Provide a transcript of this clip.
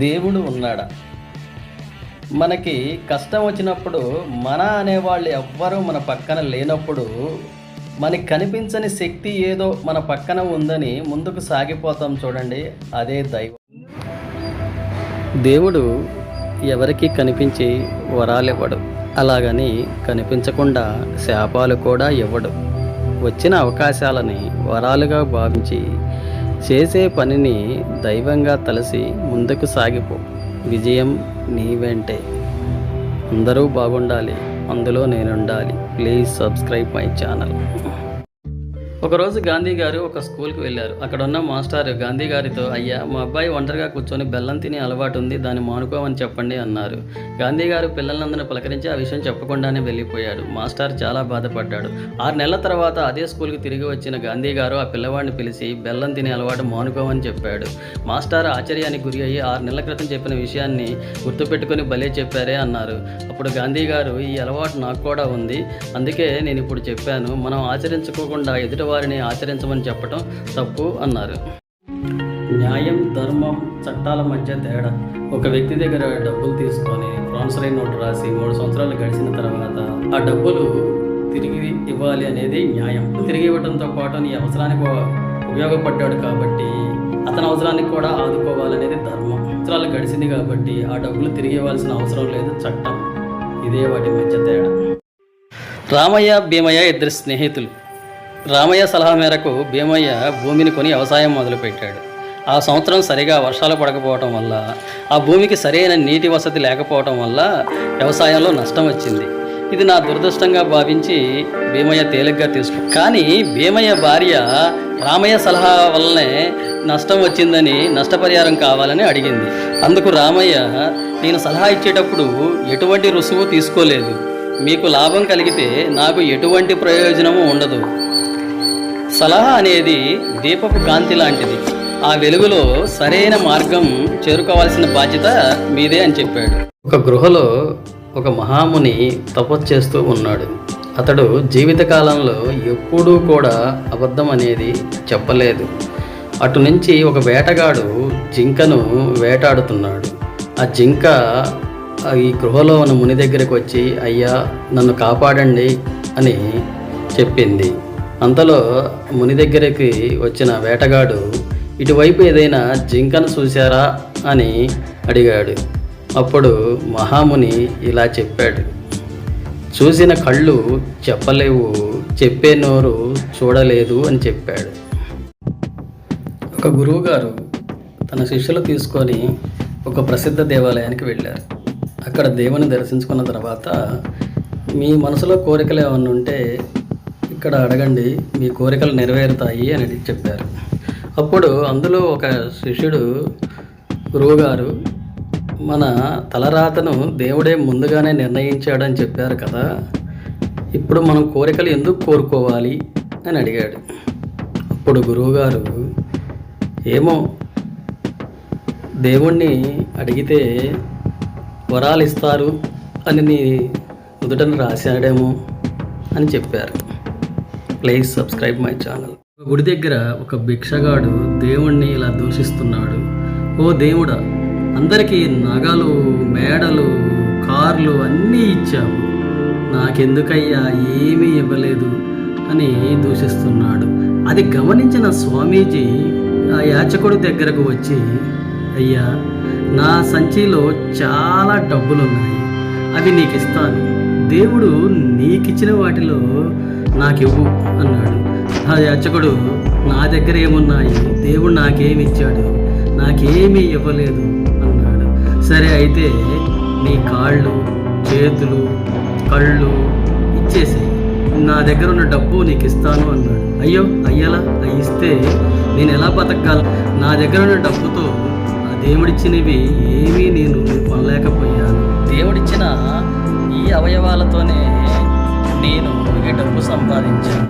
దేవుడు ఉన్నాడా? మనకి కష్టం వచ్చినప్పుడు మన అనేవాళ్ళు ఎవ్వరూ మన పక్కన లేనప్పుడు మనకి కనిపించని శక్తి ఏదో మన పక్కన ఉందని ముందుకు సాగిపోతాం చూడండి అదే దైవం. దేవుడు ఎవరికి కనిపించి వరాలు ఇవ్వడు. అలాగని కనిపించకుండా శాపాలు కూడా ఇవ్వడు. వచ్చిన అవకాశాలని వరాలుగా భావించి చేసే పనిని దైవంగా తలసి ముందుకు సాగిపో. విజయం నీ వెంటే. అందరూ బాగుండాలి. అందులో నేనుండాలి. Please subscribe my channel. ఒకరోజు గాంధీ గారు ఒక స్కూల్కి వెళ్ళారు. అక్కడ ఉన్న మాస్టర్ గాంధీ గారితో అయ్యా మా అబ్బాయి ఒంటరిగా కూర్చొని బెల్లం తినే అలవాటు ఉంది దాన్ని మానుకోమని చెప్పండి అన్నారు. గాంధీ గారు పిల్లలందరినీ పలకరించి ఆ విషయం చెప్పకుండానే వెళ్ళిపోయాడు. మాస్టర్ చాలా బాధపడ్డాడు. ఆరు నెలల తర్వాత అదే స్కూల్కి తిరిగి వచ్చిన గాంధీ గారు ఆ పిల్లవాడిని పిలిచి బెల్లం తినే అలవాటు మానుకోమని చెప్పాడు. మాస్టర్ ఆశ్చర్యానికి గురి అయ్యి ఆరు నెలల క్రితం చెప్పిన విషయాన్ని గుర్తుపెట్టుకొని భలే చెప్పారే అన్నారు. అప్పుడు గాంధీ గారు ఈ అలవాటు నాకు కూడా ఉంది. అందుకే నేను ఇప్పుడు చెప్పాను. మనం ఆచరించుకోకుండా ఎదుట వారిని ఆచరించమని చెప్పటం తప్పు అన్నారు. న్యాయం ధర్మం చట్టాల మధ్య తేడా. ఒక వ్యక్తి దగ్గర డబ్బులు తీసుకొని ప్రాన్సరీ నోటు రాసి మూడు సంవత్సరాలు గడిచిన తర్వాత ఆ డబ్బులు తిరిగి ఇవ్వాలి అనేది న్యాయం. తిరిగి ఇవ్వడంతో పాటు నీ అవసరానికి ఉపయోగపడ్డాడు కాబట్టి అతని అవసరానికి కూడా ఆదుకోవాలనేది ధర్మం. సంవత్సరాలు గడిచింది కాబట్టి ఆ డబ్బులు తిరిగి ఇవ్వాల్సిన అవసరం లేదు చట్టం. ఇదే వాటి మధ్య తేడా. రామయ్య భీమయ్య ఇద్దరు స్నేహితులు. రామయ్య సలహా మేరకు భీమయ్య భూమిని కొని వ్యవసాయం మొదలుపెట్టాడు. ఆ సంవత్సరం సరిగా వర్షాలు పడకపోవటం వల్ల ఆ భూమికి సరైన నీటి వసతి లేకపోవటం వల్ల వ్యవసాయంలో నష్టం వచ్చింది. ఇది నా దురదృష్టంగా భావించి భీమయ్య తేలిగ్గా తీసుకు కానీ భీమయ్య భార్య రామయ్య సలహా వల్లనే నష్టం వచ్చిందని నష్టపరిహారం కావాలని అడిగింది. అందుకు రామయ్య నేను సలహా ఇచ్చేటప్పుడు ఎటువంటి రుసుము తీసుకోలేదు. మీకు లాభం కలిగితే నాకు ఎటువంటి ప్రయోజనము ఉండదు. సలహా అనేది దీపపు కాంతి లాంటిది. ఆ వెలుగులో సరైన మార్గం చేరుకోవాల్సిన బాధ్యత మీదే అని చెప్పాడు. ఒక గృహలో ఒక మహాముని తపస్సు చేస్తూ ఉన్నాడు. అతడు జీవితకాలంలో ఎప్పుడూ కూడా అబద్ధం అనేది చెప్పలేదు. అటు నుంచి ఒక వేటగాడు జింకను వేటాడుతున్నాడు. ఆ జింక ఈ గృహలో ఉన్న ముని దగ్గరికి వచ్చి అయ్యా నన్ను కాపాడండి అని చెప్పింది. అంతలో ముని దగ్గరికి వచ్చిన వేటగాడు ఇటువైపు ఏదైనా జింకను చూశారా? అని అడిగాడు. అప్పుడు మహాముని ఇలా చెప్పాడు చూసిన కళ్ళు చెప్పలేవు చెప్పే నోరు చూడలేదు అని చెప్పాడు. ఒక గురువుగారు తన శిష్యులు తీసుకొని ఒక ప్రసిద్ధ దేవాలయానికి వెళ్ళారు. అక్కడ దేవుని దర్శించుకున్న తర్వాత మీ మనసులో కోరికలు ఏమన్నా ఉంటే ఇక్కడ అడగండి మీ కోరికలు నెరవేరుతాయి అని చెప్పారు. అప్పుడు అందులో ఒక శిష్యుడు గురువుగారు మన తలరాతను దేవుడే ముందుగానే నిర్ణయించాడని చెప్పారు కదా ఇప్పుడు మనం కోరికలు ఎందుకు కోరుకోవాలి? అని అడిగాడు. అప్పుడు గురువుగారు ఏమో దేవుణ్ణి అడిగితే వరాలు ఇస్తారు అని నీ నుదుటను రాశాడేమో అని చెప్పారు. Please subscribe my channel. గుడి దగ్గర ఒక భిక్షగాడు దేవుణ్ణి ఇలా దూషిస్తున్నాడు. ఓ దేవుడా అందరికీ నగలు మేడలు కార్లు అన్నీ ఇచ్చావు. నాకెందుకయ్యా ఏమీ ఇవ్వలేదు అని దూషిస్తున్నాడు. అది గమనించిన స్వామీజీ ఆ యాచకుడి దగ్గరకు వచ్చి అయ్యా నా సంచిలో చాలా డబ్బులున్నాయి. అవి నీకు ఇస్తాను దేవుడు నీకిచ్చిన వాటిలో నాకివ్వు అన్నాడు. ఆ యాచకుడు నా దగ్గర ఏమున్నాయి దేవుడు నాకేమి ఇచ్చాడు? నాకేమీ ఇవ్వలేదు అన్నాడు. సరే అయితే నీ కాళ్ళు చేతులు కళ్ళు ఇచ్చేసాయి. నా దగ్గర ఉన్న డబ్బు నీకు ఇస్తాను అన్నాడు. అయ్యో అయ్యలా? అవి ఇస్తే నేను ఎలా బతకాలి? నా దగ్గర ఉన్న డబ్బుతో ఆ దేవుడిచ్చినవి ఏమీ నేను కొనలేకపోయాను దేవుడిచ్చిన ఈ అవయవాలతోనే నేను ఈ డబ్బు సంపాదించాను.